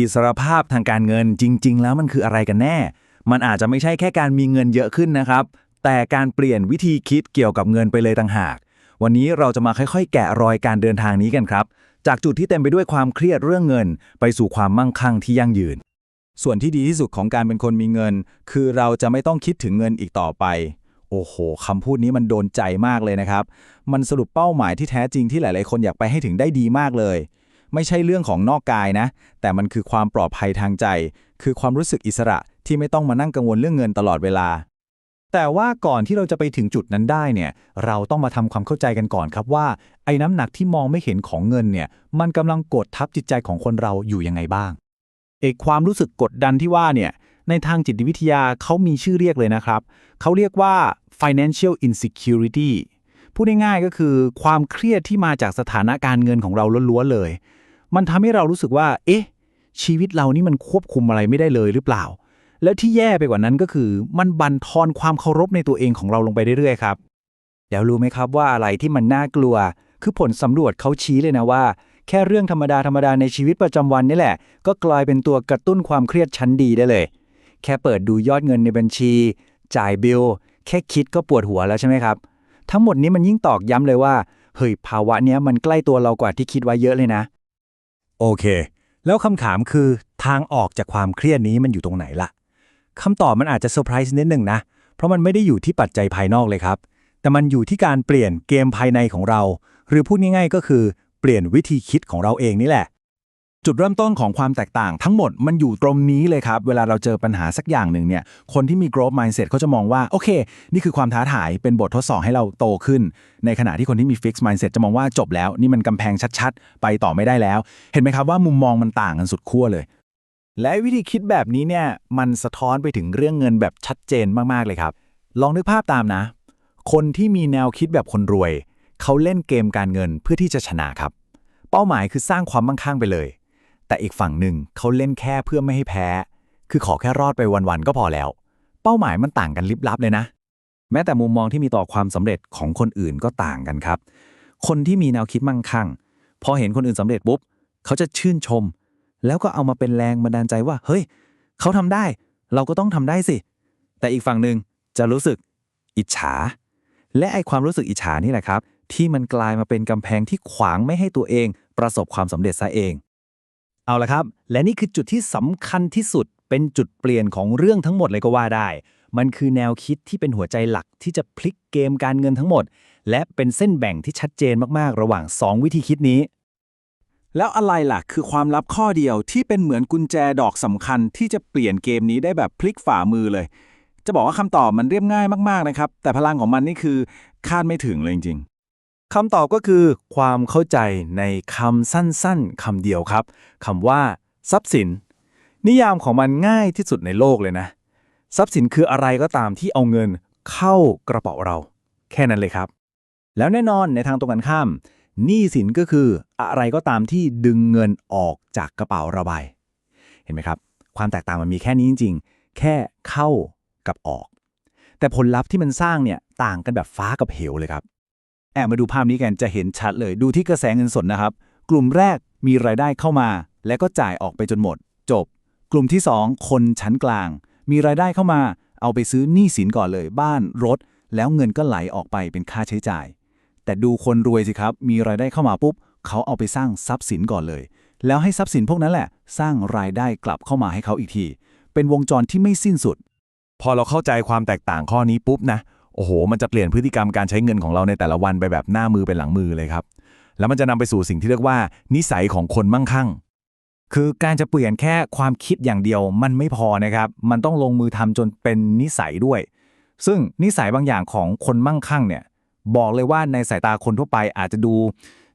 อิสรภาพทางการเงินจริง ๆ แล้วมันคืออะไรกันแน่ มันอาจจะไม่ใช่แค่การมีเงินเยอะขึ้นนะครับ แต่การเปลี่ยนวิธีคิดเกี่ยวกับเงินไปเลยต่างหาก วันนี้เราจะมาค่อยๆ แกะรอยการเดินทางนี้กันครับ จากจุดที่เต็มไปด้วยความเครียดเรื่องเงิน ไปสู่ความมั่งคั่งที่ยั่งยืน ส่วนที่ดีที่สุดของการเป็นคนมีเงิน คือเราจะไม่ต้องคิดถึงเงินอีกต่อไป โอ้โหคำพูดนี้มันโดนใจมากเลยนะครับ มันสรุปเป้าหมายที่แท้จริงที่หลาย ๆ คนอยากไปให้ถึงได้ดีมากเลย ไม่ใช่เรื่องของนอกกายนะ แต่มันคือความปลอดภัยทางใจ คือความรู้สึกอิสระที่ไม่ต้องมานั่งกังวลเรื่องเงินตลอดเวลา แต่ว่าก่อนที่เราจะไปถึงจุดนั้นได้เนี่ย เราต้องมาทำความเข้าใจกันก่อนครับว่า ไอ้น้ำหนักที่มองไม่เห็นของเงินเนี่ย มันกำลังกดทับจิตใจของคนเราอยู่ยังไงบ้างเอกความรู้สึกกดดันที่ว่าเนี่ย ในทางจิตวิทยาเขามีชื่อเรียกเลยนะครับ เขาเรียกว่า financial insecurity พูดง่ายๆก็คือความเครียดที่มาจากสถานะการเงินของเราล้วนๆเลย มันทำให้เรารู้สึกว่า เอ๊ะ ชีวิตเรานี่มันควบคุมอะไรไม่ได้เลยหรือเปล่า แล้วที่แย่ไปกว่านั้นก็คือ มันบั่นทอนความเคารพในตัวเองของเราลงไปเรื่อยๆครับ แล้วรู้ไหมครับว่าอะไรที่มันน่ากลัว คือผลสำรวจเขาชี้เลยนะว่า แค่เรื่องธรรมดาธรรมดาในชีวิตประจำวันนี่แหละ ก็กลายเป็นตัวกระตุ้นความเครียดชั้นดีได้เลย แค่เปิดดูยอดเงินในบัญชี จ่ายบิลแค่คิดก็ปวดหัวแล้วใช่ไหมครับ ทั้งหมดนี้มันยิ่งตอกย้ำเลยว่าเฮ้ยภาวะเนี้ยมันใกล้ตัวเรากว่าที่คิดไว้เยอะเลยนะ โอเค แล้วคำถามคือทางออกจากความเครียดนี้มันอยู่ตรงไหนล่ะคำตอบมันอาจจะเซอร์ไพรส์นิดหนึ่งนะ เพราะมันไม่ได้อยู่ที่ปัจจัยภายนอกเลยครับ แต่มันอยู่ที่การเปลี่ยนเกมภายในของเรา หรือพูดง่ายๆก็คือเปลี่ยนวิธีคิดของเราเองนี่แหละ จุดเริ่มต้นของความแตกต่างทั้งหมดมันอยู่ตรงนี้เลยครับ เวลาเราเจอปัญหาสักอย่างหนึ่งเนี่ย คนที่มี growth mindset เขาจะมองว่า โอเค นี่คือความท้าทายเป็นบททดสอบให้เราโตขึ้น ในขณะที่คนที่มี fixed mindset จะมองว่าจบแล้ว นี่มันกำแพงชัดๆ ไปต่อไม่ได้แล้ว เห็นไหมครับว่ามุมมองมันต่างกันสุดขั้วเลย และวิธีคิดแบบนี้เนี่ยมันสะท้อนไปถึงเรื่องเงินแบบชัดเจนมากๆเลยครับ ลองนึกภาพตามนะ คนที่มีแนวคิดแบบคนรวย เขาเล่นเกมการเงินเพื่อที่จะชนะครับ เป้าหมายคือสร้างความมั่งคั่งไปเลย แต่อีกฝั่งหนึ่งเขาเล่นแค่เพื่อไม่ให้แพ้ คือขอแค่รอดไปวันๆก็พอแล้ว เป้าหมายมันต่างกันลิบลับเลยนะ แม้แต่มุมมองที่มีต่อความสำเร็จของคนอื่นก็ต่างกันครับ คนที่มีแนวคิดมั่งคั่ง พอเห็นคนอื่นสำเร็จปุ๊บเขาจะชื่นชม แล้วก็เอามาเป็นแรงบันดาลใจว่า เฮ้ย เขาทำได้ เราก็ต้องทำได้สิ แต่อีกฝั่งหนึ่งจะรู้สึกอิจฉา และไอความรู้สึกอิจฉานี่แหละครับ ที่มันกลายมาเป็นกำแพงที่ขวางไม่ให้ตัวเอง ประสบความสำเร็จซะเอง เอาละครับ และนี่คือจุดที่สำคัญที่สุด เป็นจุดเปลี่ยนของเรื่องทั้งหมดเลยก็ว่าได้ มันคือแนวคิดที่เป็นหัวใจหลักที่จะพลิกเกมการเงินทั้งหมด และเป็นเส้นแบ่งที่ชัดเจนมากๆ ระหว่าง 2 วิธีคิดนี้ แล้วอะไรล่ะ คือความลับข้อเดียวที่เป็นเหมือนกุญแจดอกสำคัญที่จะเปลี่ยนเกมนี้ได้แบบพลิกฝ่ามือเลย จะบอกว่าคำตอบมันเรียบง่ายมากๆนะครับ แต่พลังของมันนี่คือคาดไม่ถึงเลยจริง คำตอบก็คือความเข้าใจในคำสั้นๆคำเดียวครับคำว่า ทรัพย์สิน นิยามของมันง่ายที่สุดในโลกเลยนะ ทรัพย์สินคืออะไรก็ตามที่เอาเงินเข้ากระเป๋าเรา แค่นั้นเลยครับ แล้วแน่นอนในทางตรงกันข้ามหนี้สินก็คืออะไรก็ตามที่ดึงเงินออกจากกระเป๋าเราไปเห็นไหมครับ ความแตกต่างมันมีแค่นี้จริง ๆ แค่เข้ากับออก แต่ผลลัพธ์ที่มันสร้างเนี่ยต่างกันแบบฟ้ากับเหวเลยครับ แอบมาดูภาพนี้กันจะเห็นชัดเลยดูที่กระแสเงินสดนะครับ กลุ่มแรกมีรายได้เข้ามา แล้วก็จ่ายออกไปจนหมด จบ กลุ่มที่ 2 คนชั้นกลาง มีรายได้เข้ามา เอาไปซื้อหนี้สินก่อนเลย บ้านรถ แล้วเงินก็ไหลออกไปเป็นค่าใช้จ่าย แต่ดูคนรวยสิครับ มีรายได้เข้ามาปุ๊บ เขาเอาไปสร้างทรัพย์สินก่อนเลย แล้วให้ทรัพย์สินพวกนั้นแหละ สร้างรายได้กลับเข้ามาให้เขาอีกที เป็นวงจรที่ไม่สิ้นสุด พอเราเข้าใจความแตกต่างข้อนี้ปุ๊บนะ อ้โห มันจะเปลี่ยนพฤติกรรมการใช้เงินของเราในแต่ละวันไปแบบหน้ามือเป็นหลังมือเลยครับ แล้วมันจะนำไปสู่สิ่งที่เรียกว่า นิสัยของคนมั่งคั่ง คือการจะเปลี่ยนแค่ความคิดอย่างเดียวมันไม่พอนะครับ มันต้องลงมือทำจนเป็นนิสัยด้วย ซึ่งนิสัยบางอย่างของคนมั่งคั่งเนี่ยบอกเลยว่าในสายตาคนทั่วไปอาจจะดู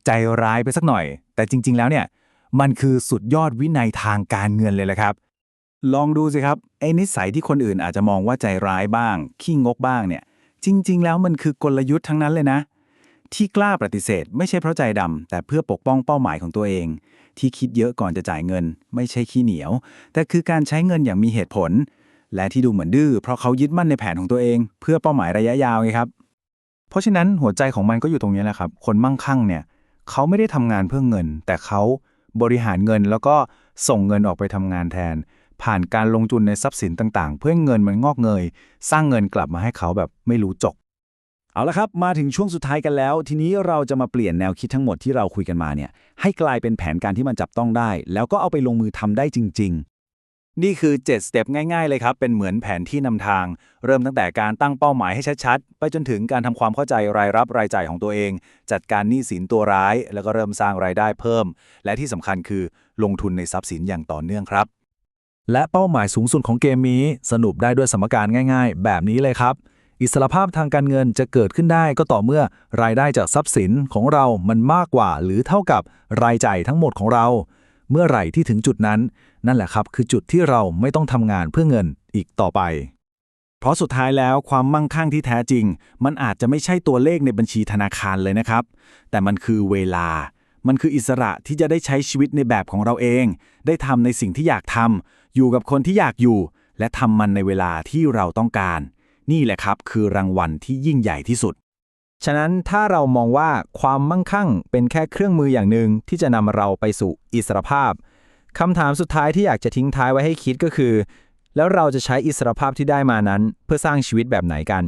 ใจร้ายไปสักหน่อย แต่จริง ๆ แล้วเนี่ยมันคือสุดยอดวินัยทางการเงินเลยแหละครับ ลองดูสิครับไอ้นิสัยที่คนอื่นอาจจะมองว่าใจร้ายบ้าง ขี้งกบ้างเนี่ย จริง ๆ แล้วมันคือกลยุทธ์ทั้งนั้นเลยนะ ที่กล้าปฏิเสธ ไม่ใช่เพราะใจดำแต่เพื่อปกป้องเป้าหมายของตัวเอง ที่คิดเยอะก่อนจะจ่ายเงิน ไม่ใช่ขี้เหนียว แต่คือการใช้เงินอย่างมีเหตุผล และที่ดูเหมือนดื้อเพราะเขายึดมั่นในแผนของตัวเอง เพื่อเป้าหมายระยะยาวไงครับ เพราะฉะนั้นหัวใจของมันก็อยู่ตรงนี้แหละครับ คนมั่งคั่งเนี่ยเขาไม่ได้ทำงานเพื่อเงิน แต่เขาบริหารเงินแล้วก็ส่งเงินออกไปทำงานแทน ผ่านการลงทุนในทรัพย์สินต่างๆ เพื่อให้เงินมันงอกเงย สร้างเงินกลับมาให้เขาแบบไม่รู้จบเอาละครับ มาถึงช่วงสุดท้ายกันแล้ว ทีนี้เราจะมาเปลี่ยนแนวคิดทั้งหมดที่เราคุยกันมาเนี่ยให้กลายเป็นแผนการที่มันจับต้องได้ แล้วก็เอาไปลงมือทำได้จริง ๆ นี่คือ 7 สเต็ปง่ายๆเลยครับ เป็นเหมือนแผนที่นำทาง เริ่มตั้งแต่การตั้งเป้าหมายให้ชัดๆ ไปจนถึงการทำความเข้าใจรายรับรายจ่ายของตัวเอง จัดการหนี้สินตัวร้าย แล้วก็เริ่มสร้างรายได้เพิ่ม และที่สำคัญคือลงทุนในทรัพย์สินอย่างต่อเนื่องครับ และเป้าหมายสูงสุดของเกมนี้สรุปได้ด้วยสมการง่ายๆ แบบนี้เลยครับ อิสรภาพทางการเงินจะเกิดขึ้นได้ก็ต่อเมื่อรายได้จากทรัพย์สินของเรามันมากกว่า หรือเท่ากับรายจ่ายทั้งหมดของเรา เมื่อไหร่ที่ถึงจุดนั้น นั่นแหละครับ คือจุดที่เราไม่ต้องทำงานเพื่อเงินอีกต่อไป เพราะสุดท้ายแล้วความมั่งคั่งที่แท้จริง มันอาจจะไม่ใช่ตัวเลขในบัญชีธนาคารเลยนะครับ แต่มันคือเวลา มันคืออิสระที่จะได้ใช้ชีวิตในแบบของเราเอง ได้ทำในสิ่งที่อยากทำอยู่กับคนที่อยากอยู่ และทำมันในเวลาที่เราต้องการ นี่แหละครับคือรางวัลที่ยิ่งใหญ่ที่สุด ฉะนั้นถ้าเรามองว่าความมั่งคั่งเป็นแค่เครื่องมืออย่างหนึ่งที่จะนำเราไปสู่อิสรภาพคำถามสุดท้ายที่อยากจะทิ้งท้ายไว้ให้คิดก็คือ แล้วเราจะใช้อิสรภาพที่ได้มานั้น เพื่อสร้างชีวิตแบบไหนกัน